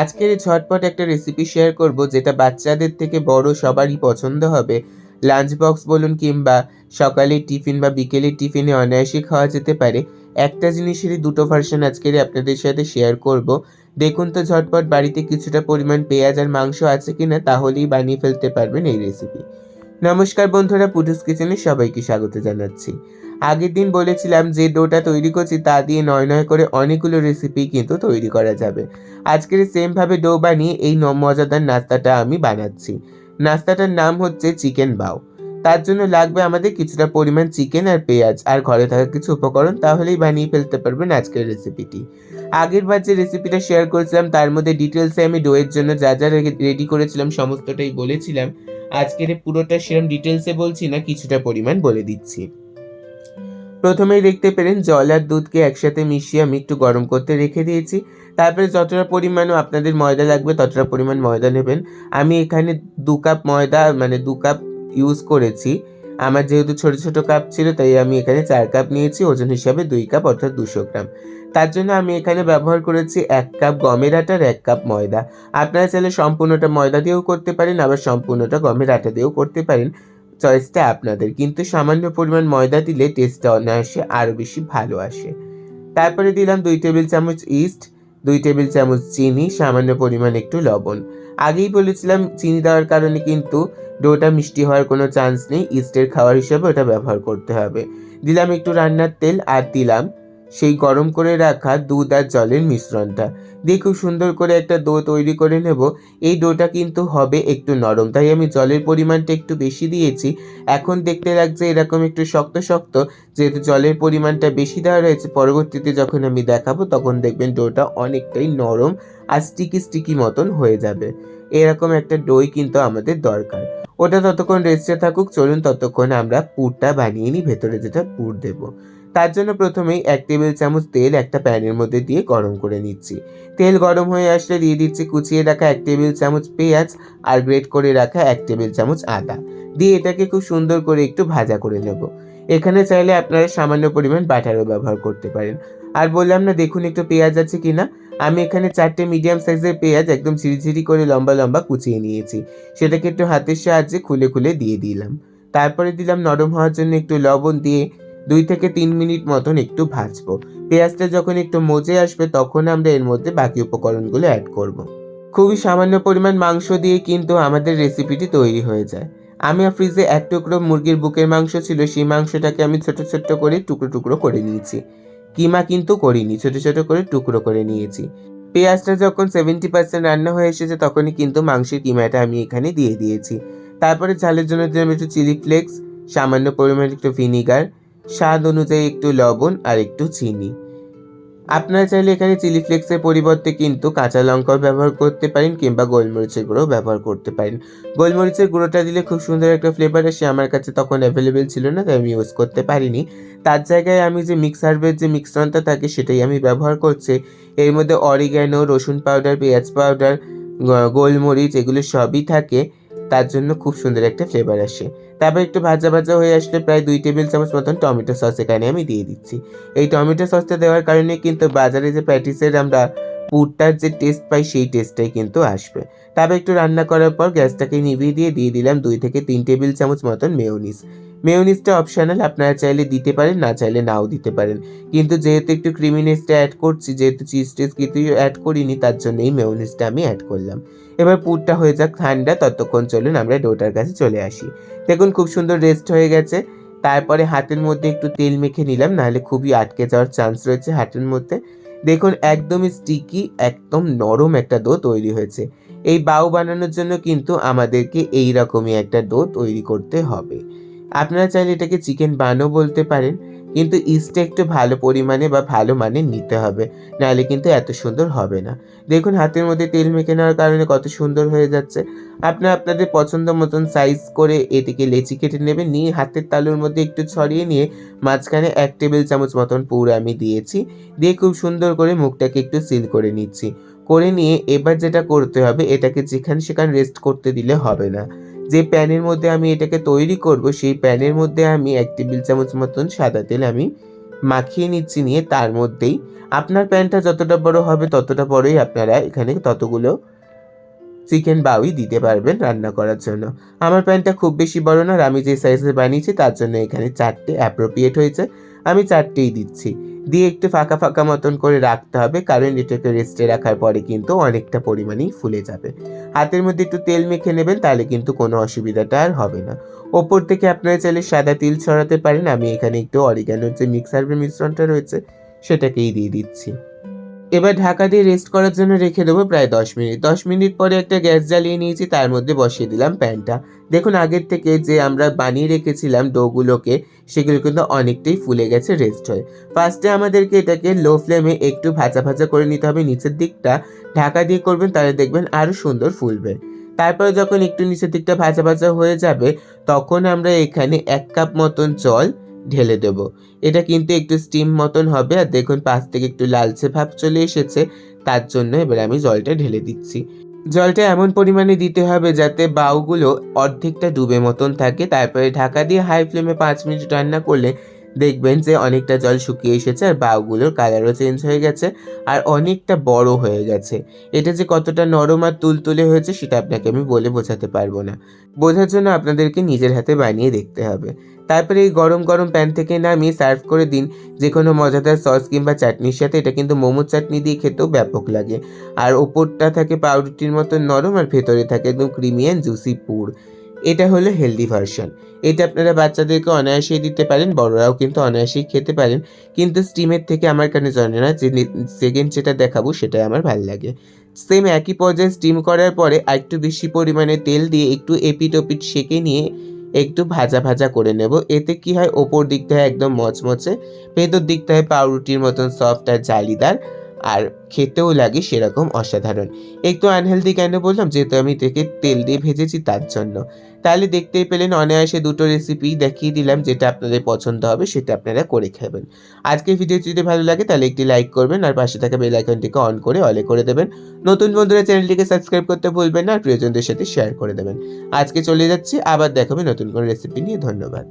আজকের এই একটা রেসিপি শেয়ার করব যেটা বাচ্চাদের থেকে বড় সবারই পছন্দ হবে। লাঞ্চ বক্স বলুন কিংবা সকালের টিফিন বা বিকেলের টিফিনে অনায়াসে খাওয়া যেতে পারে। একটা জিনিসেরই দুটো ভার্সন আজকের আপনাদের সাথে শেয়ার করব। দেখুন তো ঝটপট বাড়িতে কিছুটা পরিমাণ পেঁয়াজ আর মাংস আছে কিনা, তাহলেই বানিয়ে ফেলতে পারবেন এই রেসিপি নমস্কার বন্ধুরা পুটুস কিচেনে সবাইকে স্বাগত জানাচ্ছি। আগের দিন বলেছিলাম যে ডোটা তৈরি করছি তা দিয়ে নয় নয় করে অনেকগুলো রেসিপি কিন্তু তৈরি করা যাবে। আজকের সেমভাবে ডো বানিয়ে এই মজাদার নাস্তাটা আমি বানাচ্ছি। নাস্তাটার নাম হচ্ছে চিকেন বাও। তার জন্য লাগবে আমাদের কিছুটা পরিমাণ চিকেন আর পেঁয়াজ। আর ঘরে থাকা কিছু উপকরণ, তাহলেই বানিয়ে ফেলতে পারবেন আজকের রেসিপিটি আগের বার যে রেসিপিটা শেয়ার করেছিলাম, তার মধ্যে ডিটেলসে আমি ডোয়ের জন্য যা যা রেডি করেছিলাম, সমস্তটাই বলেছিলাম। আজকের পুরোটা সেরকম ডিটেলসে বলছি না, কিছুটা পরিমাণ বলে দিচ্ছি। প্রথমেই দেখতে পেলেন জল আর দুধকে একসাথে মিশিয়ে আমি একটু গরম করতে রেখে দিয়েছি। তারপরে যতটা পরিমাণও আপনাদের ময়দা লাগবে, ততটা পরিমাণ ময়দা নেবেন। আমি এখানে দু কাপ ময়দা মানে দু কাপ ইউজ করেছি। আমার যেহেতু ছোট ছোট কাপ ছিল, তাই আমি এখানে চার কাপ নিয়েছি, ওজন হিসাবে দুই কাপ, অর্থাৎ দুশো গ্রাম। তার জন্য আমি এখানে ব্যবহার করেছি এক কাপ গমের আটার এক কাপ ময়দা। আপনারা চাইলে সম্পূর্ণটা ময়দা দিয়েও করতে পারেন, আবার সম্পূর্ণটা গমের আটা দিয়েও করতে পারেন। চয়েসটা আপনাদের। কিন্তু সামান্য পরিমাণ ময়দা দিলে টেস্টটা অনায়াসে আরও বেশি ভালো আসে। তারপরে দিলাম দুই টেবিল চামচ ইস্ট দুই টেবিল চামচ চিনি, সামান্য পরিমাণ একটু লবণ। আগেই বলেছিলাম চিনি দেওয়ার কারণে কিন্তু ডোটা মিষ্টি হওয়ার কোনো চান্স নেই ইস্টের খাওয়ার হিসাবে ওটা ব্যবহার করতে হবে। দিলাম একটু রান্নার তেল আর দিলাম সেই গরম করে রাখা দুধ আর জলের মিশ্রণটা। দিয়ে খুব সুন্দর করে একটা ডো তৈরি করে নেব। এই ডোটা কিন্তু হবে একটু নরম, তাই আমি জলের পরিমাণটা একটু বেশি দিয়েছি। এখন দেখতে লাগছে এরকম একটু শক্ত শক্ত, যেহেতু জলের পরিমাণটা বেশি দেওয়া রয়েছে, পরবর্তীতে যখন আমি দেখাবো তখন দেখবেন ডোটা অনেকটাই নরম আর স্টিকি স্টিকি মতন হয়ে যাবে। এরকম একটা দই কিন্তু আমাদের দরকার। ওটা ততক্ষণ রেস্টে থাকুক, চলুন ততক্ষণ আমরা পুরটা বানিয়ে নিই, ভেতরে যেটা পুর দেব। তার জন্য প্রথমেই এক টেবিল চামচ তেল একটা প্যানের মধ্যে দিয়ে গরম করে নিচ্ছি। তেল গরম হয়ে আসলে দিয়ে দিচ্ছি কুচিয়ে রাখা এক টেবিল চামচ পেঁয়াজ আর গ্রেট করে রাখা এক টেবিল চামচ আদা। দিয়ে এটাকে খুব সুন্দর করে একটু ভাজা করে নেব। এখানে চাইলে আপনারা সামান্য পরিমাণ বাটারও ব্যবহার করতে পারেন। আর বললাম না, দেখুন একটু পেঁয়াজ আছে কি না আমি এখানে চারটে মিডিয়াম সাইজের পেঁয়াজ একদম ঝিরিঝিরি করে লম্বা লম্বা কুচিয়ে নিয়েছি। সেটাকে একটু হাতের সাহায্যে খুলে খুলে দিয়ে দিলাম। তারপরে দিলাম নরম হওয়ার জন্য একটু লবণ দিয়ে দুই থেকে তিন মিনিট মতন একটু ভাজবো। পেঁয়াজটা যখন একটু মজে আসবে, তখন আমরা এর মধ্যে বাকি উপকরণগুলো অ্যাড করব। খুবই সামান্য পরিমাণ মাংস দিয়ে কিন্তু আমাদের রেসিপিটি তৈরি হয়ে যায়। আমি ফ্রিজে এক টুকরো মুরগির বুকের মাংস ছিল, সেই মাংসটাকে আমি ছোট ছোট করে টুকরো টুকরো করে নিয়েছি। কিমা কিন্তু করিনি, ছোট ছোট করে টুকরো করে নিয়েছি। পেঁয়াজটা যখন সেভেন্টি পার্সেন্ট রান্না হয়ে এসেছে, তখনই কিন্তু মাংসের কিমাটা আমি এখানে দিয়ে দিয়েছি। তারপরে ঝালের জন্য দিলাম একটু চিলি ফ্লেক্স সামান্য পরিমাণ একটু ভিনিগার স্বাদ অনুযায়ী একটু লবণ আর একটু চিনি। আপনারা চাইলে এখানে চিলি ফ্লেক্সের পরিবর্তে কিন্তু কাঁচা লঙ্কাও ব্যবহার করতে পারেন কিংবা গোলমরিচের গুঁড়োও ব্যবহার করতে পারেন। গোলমরিচের গুঁড়োটা দিলে খুব সুন্দর একটা ফ্লেভার আসে। আমার কাছে তখন অ্যাভেলেবেল ছিল না, তাই আমি ইউজ করতে পারিনি। তার জায়গায় আমি যে মিক্স যে মিক্সনটা থাকে, সেটাই আমি ব্যবহার করছি। এর মধ্যে অরিগ্যানো রসুন পাউডার পেঁয়াজ পাউডার গোলমরিচ, এগুলো সবই থাকে। তার জন্য খুব সুন্দর একটা ফ্লেভার আসে। তারপর একটু ভাজা ভাজা হয়ে আসলে প্রায় দুই টেবিল চামচ মতন টমেটো সস এখানে আমি দিয়ে দিচ্ছি। এই টমেটো সসটা দেওয়ার কারণে কিন্তু বাজারে যে প্যাটিসের আমরা পুরটার যে টেস্ট পাই, সেই টেস্টটাই কিন্তু আসবে। তারপর একটু রান্না করার পর গ্যাসটাকে নিভিয়ে দিয়ে দিয়ে দিলাম দুই থেকে তিন টেবিল চামচ মতন মেয়োনিজ মেয়োনিজটা অপশনাল আপনারা চাইলে দিতে পারেন, না চাইলে নাও দিতে পারেন। কিন্তু যেহেতু একটু ক্রিমিনেসটা অ্যাড করছি, যেহেতু চিজ টিজ কিছুই অ্যাড করিনি, তার জন্য এই মেয়োনিজটা আমি অ্যাড করলাম। এবার পুরটা হয়ে যাক ঠান্ডা, ততক্ষণ চলুন আমরা ডোটার কাছে চলে আসি। দেখুন খুব সুন্দর রেস্ট হয়ে গেছে। তারপরে হাতের মধ্যে একটু তেল মেখে নিলাম, নাহলে খুবই আটকে যাওয়ার চান্স রয়েছে হাতের মধ্যে। দেখুন একদমই স্টিকি একদম নরম একটা ডো তৈরি হয়েছে। এই বাউ বানানোর জন্য কিন্তু আমাদেরকে এই রকমই একটা ডো তৈরি করতে হবে। আপনারা চাইলে এটাকে চিকেন বানও বলতে পারেন, কিন্তু ইস্টটা একটু ভালো পরিমাণে বা ভালো মানে নিতে হবে, নাহলে কিন্তু এত সুন্দর হবে না। দেখুন, হাতের মধ্যে তেল মেখে নেওয়ার কারণে কত সুন্দর হয়ে যাচ্ছে। আপনারা আপনাদের পছন্দ মতন সাইজ করে এটিকে লেচি কেটে নেবেন, নিয়ে হাতের তালুর মধ্যে একটু ছড়িয়ে নিয়ে মাঝখানে এক টেবিল চামচ মতন পুর আমি দিয়েছি। দিয়ে খুব সুন্দর করে মুখটাকে একটু সিল করে নিচ্ছি। করে নিয়ে এবার যেটা করতে হবে, এটাকে যেখানে সেখানে রেস্ট করতে দিলে হবে না। যে প্যানের মধ্যে আমি এটাকে তৈরি করব, সেই প্যানের মধ্যে আমি এক টেবিল চামচ মতন সাদা তেল আমি মাখিয়ে নিচ্ছি নিয়ে তার মধ্যেই আপনার প্যানটা যতটা বড় হবে ততটা বড়ই আপনারা এখানে ততগুলো চিকেন বাউই দিতে পারবেন রান্না করার জন্য। আমার প্যানটা খুব বেশি বড় না আর আমি যে সাইজে বানিয়েছি তার জন্য এখানে চারটে অ্যাপ্রোপ্রিয়েট হয়েছে। আমি চারটেই দিচ্ছি। দিয়ে একটু ফাঁকা ফাঁকা মতন করে রাখতে হবে, কারণ এটাকে রেস্টে রাখার পরে কিন্তু অনেকটা পরিমাণেই ফুলে যাবে। হাতের মধ্যে একটু তেল মেখে নেবেন, তাহলে কিন্তু কোনো অসুবিধাটা আর হবে না। ওপর থেকে আপনারা চাইলে সাদা তিল ছড়াতে পারেন, আমি এখানে একটু অরিগানোর যে মিক্সারের মিশ্রণটা রয়েছে, সেটাকেই দিয়ে দিচ্ছি। এবার ঢাকা দিয়ে রেস্ট করার জন্য রেখে দেবো প্রায় দশ মিনিট। দশ মিনিট পরে একটা গ্যাস জ্বালিয়ে নিয়েছি, তার মধ্যে বসিয়ে দিলাম প্যানটা। দেখুন, আগের থেকে যে আমরা বানিয়ে রেখেছিলাম ডোগুলোকে, সেগুলো কিন্তু অনেকটাই ফুলে গেছে রেস্ট হয়ে। ফার্স্টে আমাদেরকে এটাকে লো ফ্লেমে একটু ভাজা ভাজা করে নিতে হবে। নিচের দিকটা ঢাকা দিয়ে করবেন, তাহলে দেখবেন আরও সুন্দর ফুলবে। তারপরে যখন একটু নিচের দিকটা ভাজা ভাজা হয়ে যাবে, তখন আমরা এখানে এক কাপ মতন জল ঢেলে দেবো। এটা কিন্তু একটু স্টিম মতন হবে আর দেখুন পাশ থেকে একটু লালচে ভাব চলে এসেছে, তার জন্য এবার আমি জলটা ঢেলে দিচ্ছি। জলটা এমন পরিমাণে দিতে হবে যাতে বাউগুলো অর্ধেকটা ডুবে মতন থাকে। তারপরে ঢাকা দিয়ে হাই ফ্লেমে পাঁচ মিনিট রান্না করলে দেখবেন যে অনেকটা জল শুকিয়ে এসেছে আর বাউগুলোর কালারও চেঞ্জ হয়ে গেছে আর অনেকটা বড় হয়ে গেছে। এটা যে কতটা নরম আর তুলতুলে হয়েছে সেটা আপনাকে আমি বলে বোঝাতে পারব না। বোঝার জন্য আপনাদেরকে নিজের হাতে বানিয়ে দেখতে হবে। তারপরে এই গরম গরম প্যান থেকে নামিয়ে সার্ভ করে দিন যে কোনো মজাদার সস কিংবা চাটনির সাথে। এটা কিন্তু মোমো চাটনি দিয়ে খেতেও ব্যাপক লাগে। আর ওপরটা থাকে পাউরুটির মতো নরম আর ভেতরে থাকে একদম ক্রিমি অ্যান্ড জুসি পুর। এটা হলো হেলদি ভার্সন এটা আপনারা বাচ্চাদেরকে অনায়াসেই দিতে পারেন, বড়রাও কিন্তু অনায়াসেই খেতে পারেন। কিন্তু স্টিমের থেকে আমার কানে জানে না, যে সেকেন্ড যেটা দেখাবো সেটাই আমার ভালো লাগে। সেম একই পর্যায়ে স্টিম করার পরে আরেকটু বেশি পরিমাণে তেল দিয়ে একটু এপিট ওপিট সেকে নিয়ে একটু ভাজা ভাজা করে নেব। এতে কি হয়, ওপর দিকটা একদম মচমচে, ভেতর দিকটা হয় পাউরুটির মতন সফট আর জালিদার, আর খেতেও লাগে সেরকম অসাধারণ। একটু আনহেলদি কেন বললাম, যেহেতু আমি থেকে তেল দিয়ে ভেজেছি তার জন্য। তাহলে দেখতেই পেলেন অনায়াসে দুটো রেসিপি দেখিয়ে দিলাম যেটা আপনাদের পছন্দ হবে, সেটা আপনারা করে খাবেন। আজকে ভিডিও যদি ভালো লাগে তাহলে একটি লাইক করবেন আর পাশে থাকা বেল আইকনটিকে অন করে অলে করে দেবেন। নতুন বন্ধুরা চ্যানেলটিকে সাবস্ক্রাইব করতে ভুলবেন না আর প্রিয়জনদের সাথে শেয়ার করে দেবেন। আজকে চলে যাচ্ছি, আবার দেখাবে নতুন কোনো রেসিপি নিয়ে। ধন্যবাদ।